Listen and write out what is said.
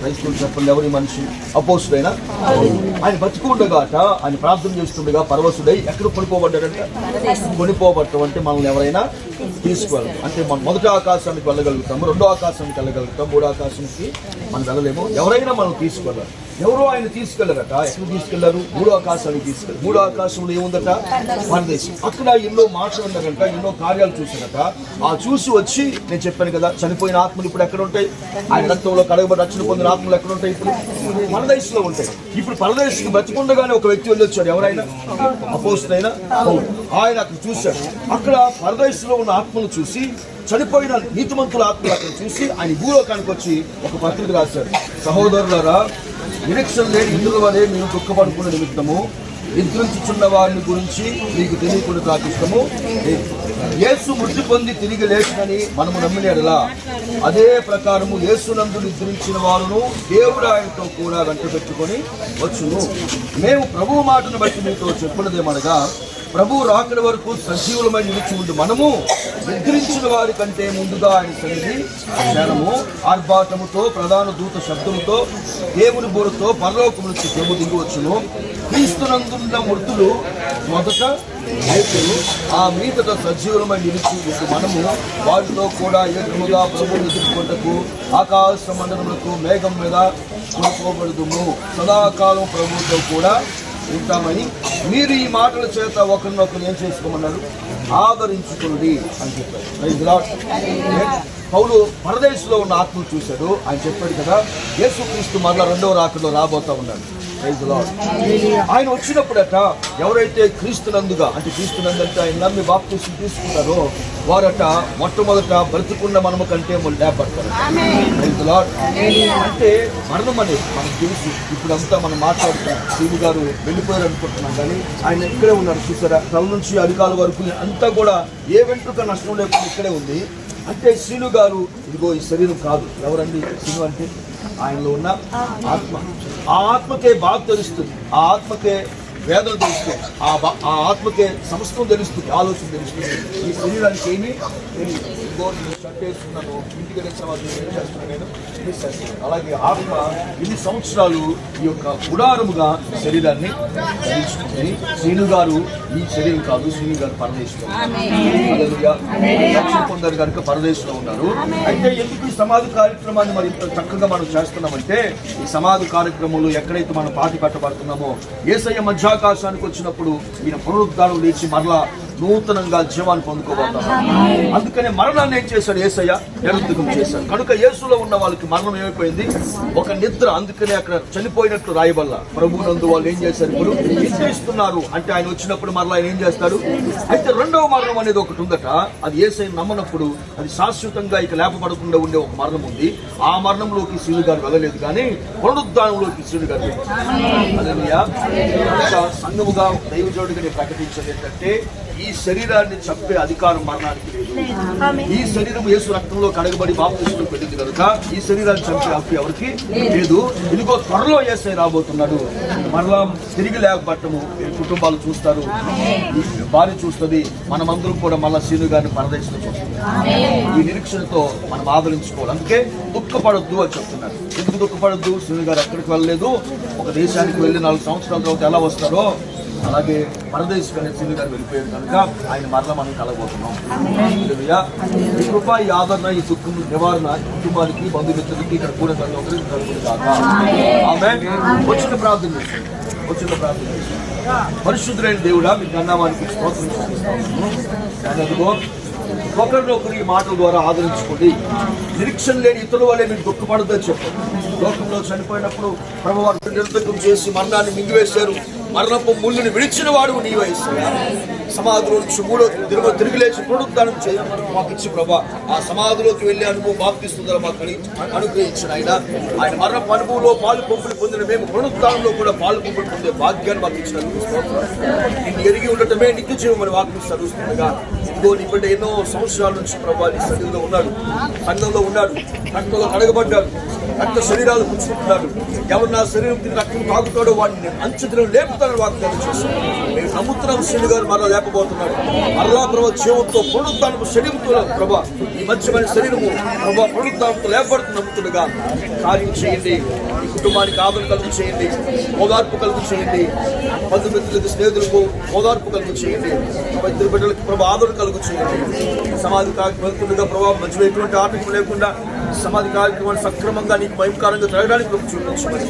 క్రైస్తవులు చెప్పండి ఎవరి మనిషి? అపోసుడైనా? ఆయన బతికుండగాట ఆయన ప్రార్థన చేస్తుండగా పరవశుడై ఎక్కడ కొనుక్కోబడ్డాడంట కొనిపోబట్టం అంటే మనల్ని ఎవరైనా తీసుకువెళ్ళం అంటే మనం మొదటి ఆకాశానికి వెళ్ళగలుగుతాము రెండో ఆకాశానికి వెళ్ళగలుగుతాం మూడో ఆకాశానికి మనం వెళ్ళలేము. ఎవరైనా మనం తీసుకెళ్ళాలి. ఎవరో ఆయన తీసుకెళ్ళారట ఎక్కడ తీసుకెళ్ళారు మూడో ఆకాశానికి తీసుకెళ్ళారు. మూడో ఆకాశంలో ఏముందట? పరదేశం. అక్కడ ఎన్నో మాటలు ఉండగంట ఎన్నో కార్యాలు చూసారట ఆ చూసి వచ్చి నేను చెప్పాను కదా చనిపోయిన ఆత్మలు ఇప్పుడు ఎక్కడ ఉంటాయి? ఆయన రక్తంలో కడగబడి రక్షణ పొందిన ఆత్మలు ఎక్కడ ఉంటాయి ఇప్పుడు? పరదేశంలో ఉంటాయి. ఇప్పుడు పరదేశంకి బతికుండగానే ఒక వ్యక్తి వెళ్ళి వచ్చాడు ఎవరైనా? అపోస్తుడైనా? ఆయన అక్కడ చూశాడు. అక్కడ పరదేశంలో ఉన్న ఆత్మను చూసి చనిపోయిన నీతిమంతుల ఆత్మలు అక్కడ చూసి ఆయన భూలోకానికి వచ్చి ఒక పత్రిక రాశారు. సహోదరులారా నిరీక్షణ లేని ఇందుల వలె మేము దుఃఖపడుకున్న నిమిత్తము. నిద్రించుచున్న వారిని గురించి మీకు తెలియకుండా కాకిష్టము యేసు మృతి పొంది తిరిగి లేచునని మనము నమ్మినలా అదే ప్రకారము యేసునందు నిద్రించిన వారును దేవుడు ఆయనతో కూడా వెంట పెట్టుకొని వచ్చును. మేము ప్రభు మాటను బట్టి మీతో చెప్పినదేమనగా ప్రభు రాకడ వరకు సజీవులమై నిలిచి ఉండి. మనము నిద్రించిన వారి కంటే ముందుగా ఆయన సన్నిధి క్షణము ఆర్భాటముతో ప్రధాన దూత శబ్దముతో దేవుని బోరుతో పరలోకం నుంచి జమ్ము దిగువచ్చును క్రీస్తునందున్న మృతులు మొదట అయితే ఆ మీదట సజీవులమై నిలిచి ఉండి. మనము వారితో కూడా ఏకముగా ప్రభువుని ఎదుర్కొంటకు ఆకాశ మండలములకు మేఘం మీద కొనుక్కోబడుదుము. సదాకాలం ప్రభుతో కూడా ఉంటామని మీరు ఈ మాటల చేత ఒకరినొకరు ఏం చేసుకోమన్నారు? ఆదరించుకోండి అని చెప్పారు. Praise పౌలు పరదేశంలో ఉన్న ఆత్మను చూశాడు. ఆయన చెప్పాడు కదా యేసుక్రీస్తు మరలా రెండవ రాకలో రాబోతా ఉన్నాడు. ఆయన వచ్చినప్పుడట ఎవరైతే క్రీస్తునందుగా అంటే క్రీస్తునందంటే ఆయన నమ్మి బాప్తీసులు తీసుకుంటారో వారట మొట్టమొదట బ్రతుకున్న మనము కంటే లేపడతారు అంటే మరణం అనేది మనకు తెలుసు. ఇప్పుడంతా మనం మాట్లాడుతున్నాం. శివు గారు వెళ్ళిపోయారు అనుకుంటున్నాం కానీ ఆయన ఇక్కడే ఉన్నారు చూసారా? తల నుంచి అధికారుల వరకు అంతా కూడా ఏ వెంట్రుక నష్టం లేకుండా ఇక్కడే ఉంది. అంటే శ్రీను గారు ఇదిగో ఈ శరీరం కాదు. ఎవరండి శ్రీను అంటే? ఆయనలో ఉన్న ఆత్మ. ఆ ఆత్మకే బాధ తెలుస్తుంది ఆ ఆత్మకే వేదన తెలుస్తుంది ఆ ఆ ఆత్మకే సమస్తం తెలుస్తుంది ఆలోచన తెలుస్తుంది. ఈ శరీరానికి ఏమీ షర్ట్ ఇంటికి వెళ్ళిన తర్వాత నేను ఏం చేస్తున్నాను నేను? తీసేస్తాను. అలాగే ఆత్మ ఇన్ని సంవత్సరాలు ఈ యొక్క గుడారముగా శరీరాన్ని ధరించుకుంది. శ్రీను గారు ఈ శరీరం కాదు శ్రీను గారు పరదేశంలో పొందారు కనుక పరదేశంలో ఉన్నారు. అయితే ఎందుకు ఈ సమాధి కార్యక్రమాన్ని మరి ఇంత చక్కగా మనం చేస్తున్నామంటే ఈ సమాధి కార్యక్రమంలో ఎక్కడైతే మనం పాతి పెట్టబడుతున్నామో ఏసయ్య మధ్యాకాశానికి వచ్చినప్పుడు ఈయన పునరుద్ధానం లేచి మరలా నూతనంగా జీవాన్ని పొందుకోబోతాం అందుకనే మరణాన్ని ఏం చేశాడు ఏసయ్య? నిరుద్ధకం చేశాడు. కనుక యేసులో ఉన్న వాళ్ళకి మరణం ఏమైపోయింది? ఒక నిద్ర. అందుకనే అక్కడ చనిపోయినట్లు రాయబల్ల. ప్రభునందు వాళ్ళు ఏం చేశారు? ఇప్పుడు నిద్రిస్తున్నారు అంటే ఆయన వచ్చినప్పుడు మరలా ఆయన ఏం చేస్తాడు? అయితే రెండవ మరణం అనేది ఒకటి ఉందట. అది ఏసై నమ్మనప్పుడు అది శాశ్వతంగా ఇక లేపబడకుండా ఉండే ఒక మరణం ఉంది. ఆ మరణంలోకి శివుడు గారు వెళ్ళలేదు కానీ పునరుద్ధానంలోకి శివుడు గారు సంఘముగా దైవజోడిగా నేను ప్రకటించేది ఏంటంటే ఈ శరీరాన్ని చంపే అధికారం మరణానికి లేదు. ఈ శరీరం యేసు రక్తంలో కడగబడి బాప్తిస్మకు వెళ్ళింది కనుక ఈ శరీరాన్ని చంపే హక్కు ఎవరికి లేదు. ఇదిగో త్వరలో ఏసై రాబోతున్నాడు. మరలా తిరిగి లేకపోవటము కుటుంబాలు చూస్తారు. భార్య చూస్తుంది. మనమందరం కూడా మళ్ళా సీను గారిని పరదేశంలో చూస్తాం ఈ నిరీక్షణతో మనం ఆదరించుకోవాలి. అందుకే దుఃఖపడొద్దు అని చెప్తున్నారు. ఎందుకు దుఃఖపడొద్దు? సీను గారు ఎక్కడికి వెళ్ళలేదు? ఒక దేశానికి వెళ్ళి నాలుగు సంవత్సరాల తర్వాత ఎలా వస్తారో అలాగే పరదేశ్ అనే గారు వెళ్ళిపోయారు కనుక ఆయన మరల మనం కలగబోతున్నాం ఈ కృప ఈ ఆదరణ ఈ దుఃఖం నివారణ కుటుంబానికి బంధుమిత్రులకి ఇక్కడ కూడా కలిగి ఒక్కరికి కలుగుతుంది కాక. ఆమె వచ్చిన ప్రార్థన చేస్తాం. వచ్చిన ప్రార్థన పరిశుద్ధులైన దేవుడా మీ గన్నామానికి స్తోత్రం ఒకరినొకరు ఈ మాటల ద్వారా ఆదరించుకోండి. నిరీక్షణ లేని ఇతరుల వల్లే మీరు దుఃఖపడద్దని చెప్పండి లోకంలో చనిపోయినప్పుడు ప్రభువారు నిర్ధకం చేసి మరణాన్ని మింగివేశారు. మరణపు ముళ్ళుని విడిచిన వాడు నీ వయసు సమాధిలో నుంచి మూడో తిరుగు తిరిగి లేచి పునరుద్ధానం చేయమని మాకు ఇచ్చి ప్రభా. ఆ సమాధిలోకి వెళ్ళే అనుభవం బాప్తిస్తుందని మాకు అనుగ్రహించిన ఆయన. ఆయన మరణ అనుభవంలో పాలు పంపులు పొందిన మేము పునరుద్ధానంలో కూడా పాలు పంపులు పొందే భాగ్యాన్ని మాకు ఇచ్చిన నిన్ను ఎరిగి ఉండటమే నిత్య జీవమని వాక్యం చదువుతుండగా. ఇదిగో నీ ఎన్నో సంవత్సరాల నుంచి ప్రభా నీ సన్నిధిలో ఉన్నాడు. సంఘంలో ఉన్నాడు. రక్తంలో కడగబడ్డాడు. రక్త శరీరాలు పుచ్చుకుంటున్నాడు. ఎవరు నా శరీరం తిని రక్తం తాగుతాడో వాడిని నేను లేపుతాను లేపుతానని వాగ్దానం చేశాను మేము నమ్ముతున్నాం శ్రీని గారు మరో లేకపోతున్నాడు. అల్లా ప్రభా జీవంతో పునరుద్ధానము శరీరంతో ప్రభా ఈ మధ్యమైన శరీరము ప్రభా పునరుద్ధానంతో లేపడుతూ నమ్ముతుండగా కార్యం చేయండి. ఈ కుటుంబానికి ఆదరణ కలుగు చేయండి. ఓదార్పు కలుగు చేయండి. బంధుమిత్రులకు స్నేహితులకు ఓదార్పు కలుగు చేయండి. ఇద్దరు బిడ్డలకు ప్రభా ఆదరణ కలుగు చేయండి. సమాధి కార్యక్రమం ప్రభావ మధ్యలో ఎటువంటి ఆటంకం లేకుండా సమాధి కార్యక్రమాన్ని సక్రమంగా నీకు భయంకరంగా జరగడానికి చూపించమని.